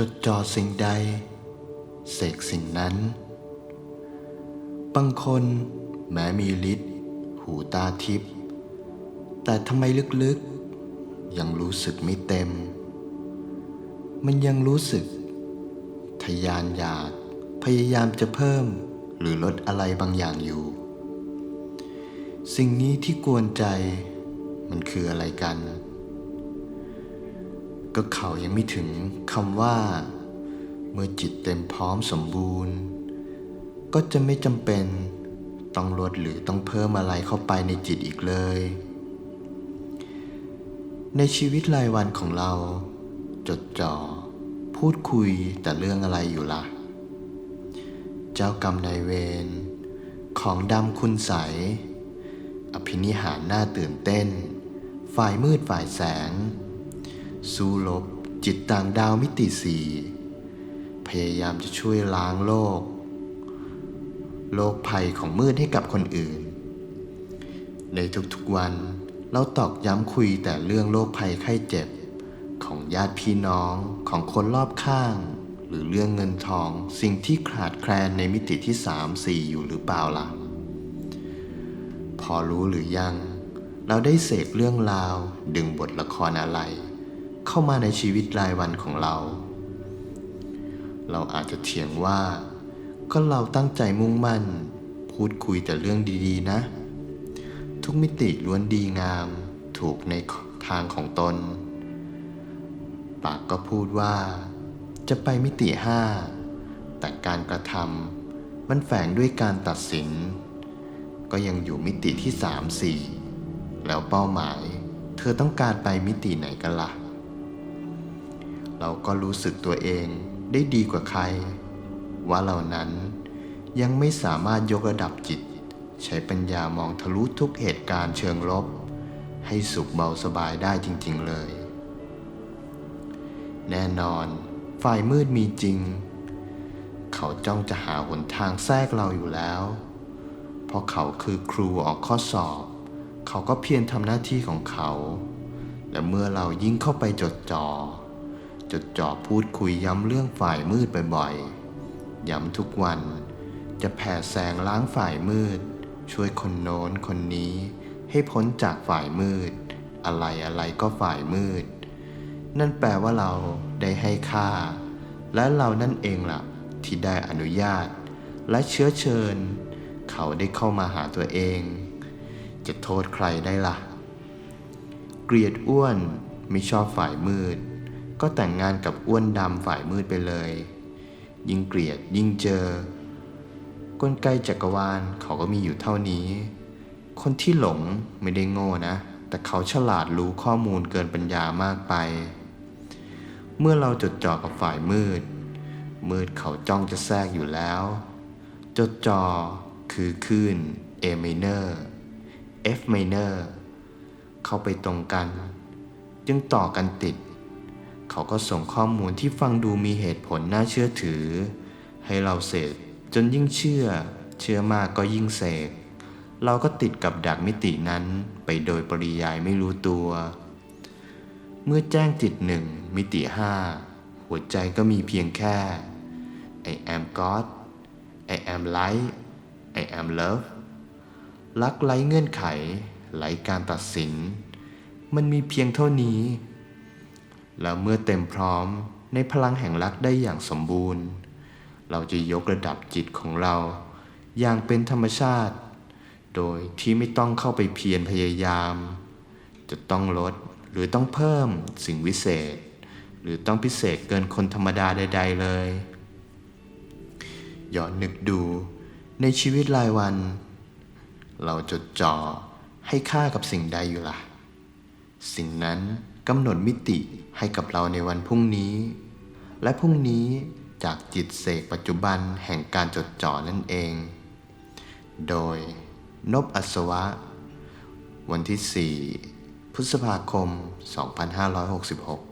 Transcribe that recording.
จดจ่อสิ่งใด เสกสิ่งนั้น บางคนแม้มีฤทธิ์หูตาทิพย์แต่ทำไมลึกๆ ยังรู้สึกไม่เต็ม มันยังรู้สึกทะยานอยากพยายามจะเพิ่มหรือลดอะไรบางอย่างอยู่ สิ่งนี้ที่กวนใจมันคืออะไรกัน ก็เขายังไม่ถึงคำว่า เมื่อจิตเต็มพร้อมสมบูรณ์ ก็จะไม่จำเป็นต้องลดหรือต้องเพิ่มอะไรเข้าไปในจิตอีกเลย ในชีวิตรายวันของเรา จดจ่อ พูดคุยแต่เรื่องอะไรอยู่ละ่ะ เจ้ากรรมนายเวรของดำคุณใส อภินิหารน่าตื่นเต้น ฝ่ายมืดฝ่ายแสง สู้ลบจิตต่างดาวมิติสี่พยายามจะช่วยล้างโลก โลกภัยของมืดให้กับคนอื่น ในทุกๆวันเราตอกย้ำคุยแต่เรื่องโรคภัยไข้เจ็บ ของญาติพี่น้องของคนรอบข้าง หรือเรื่องเงินทองสิ่งที่ขาดแคลนในมิติที่สามสี่อยู่หรือเปล่าล่ะพอรู้หรือยัง เราได้เสกเรื่องราวดึงบทละครอะไร เข้ามาในชีวิตรายวันของเรา เราอาจจะเถียงว่า ก็เราตั้งใจมุ่งมั่น พูดคุยแต่เรื่องดีๆนะ ทุกมิติล้วนดีงาม ถูกในทางของตน ปากก็พูดว่า จะไปมิติห้าแต่การกระทำมันแฝงด้วยการตัดสิน ก็ยังอยู่มิติที่สามสี่แล้วเป้าหมาย เธอต้องการไปมิติไหนกันละ่ะ เราก็รู้สึกตัวเองได้ดีกว่าใคร ว่าเหล่านั้นยังไม่สามารถยกระดับจิต ใช้ปัญญามองทะลุทุกเหตุการณ์เชิงลบ ให้สุขเบาสบายได้จริง ๆเลย แน่นอนฝ่ายมืดมีจริง เขาจ้องจะหาหนทางแทรกเราอยู่แล้ว เพราะเขาคือครูออกข้อสอบ เขาก็เพียรทำหน้าที่ของเขา และเมื่อเรายิ่งเข้าไปจดจอ่อ จดจ่อพูดคุยย้ำเรื่องฝ่ายมืดบ่อยๆ ย้ำทุกวันจะแผ่แสงล้างฝ่ายมืด ช่วยคนโน้นคนนี้ ให้พ้นจากฝ่ายมืด อะไรอะไรก็ฝ่ายมืด นั่นแปลว่าเราได้ให้ค่า และเรานั่นเองล่ะ ที่ได้อนุญาต และเชื้อเชิญ เขาได้เข้ามาหาตัวเอง จะโทษใครได้ล่ะ เกลียดอ้วนไม่ชอบฝ่ายมืด ก็แต่งงานกับอ้วนดำฝ่ายมืดไปเลย ยิ่งเกลียดยิ่งเจอ กลไกจักรวาลเขาก็มีอยู่เท่านี้ คนที่หลงไม่ได้โง่นะ แต่เขาฉลาดรู้ข้อมูลเกินปัญญามากไป เมื่อเราจดจ่อกับฝ่ายมืด มืดเขาจ้องจะแทรกอยู่แล้ว จดจ่อคือคลื่น A minor F minor เข้าไปตรงกัน จึงต่อกันติด เขาก็ส่งข้อมูลที่ฟังดูมีเหตุผลน่าเชื่อถือ ให้เราเสพจนยิ่งเชื่อ เชื่อมากก็ยิ่งเสกเราก็ติดกับดักมิตินั้นไปโดยปริยายไม่รู้ตัว เมื่อแจ้งจิตหนึ่งมิติห้าหัวใจก็มีเพียงแค่ I am God I am light I am love รักไร้เงื่อนไขไร้การตัดสิน มันมีเพียงเท่านี้ แล้วเมื่อเต็มพร้อมในพลังแห่งรักได้อย่างสมบูรณ์ เราจะยกระดับจิตของเรา อย่างเป็นธรรมชาติ โดยที่ไม่ต้องเข้าไปเพียรพยายาม จะต้องลดหรือต้องเพิ่มสิ่งวิเศษ หรือต้องพิเศษเกินคนธรรมดาใด ๆ เลยย้อนนึกดูในชีวิตรายวัน เราจดจ่อให้ค่ากับสิ่งใดอยู่ล่ะ สิ่งนั้น กำหนดมิติให้กับเราในวันพรุ่งนี้ และพรุ่งนี้จากจิตเสกปัจจุบันแห่งการจดจ่อนั่นเอง โดยนบอัศวะ วันที่ 4 พฤษภาคม 2566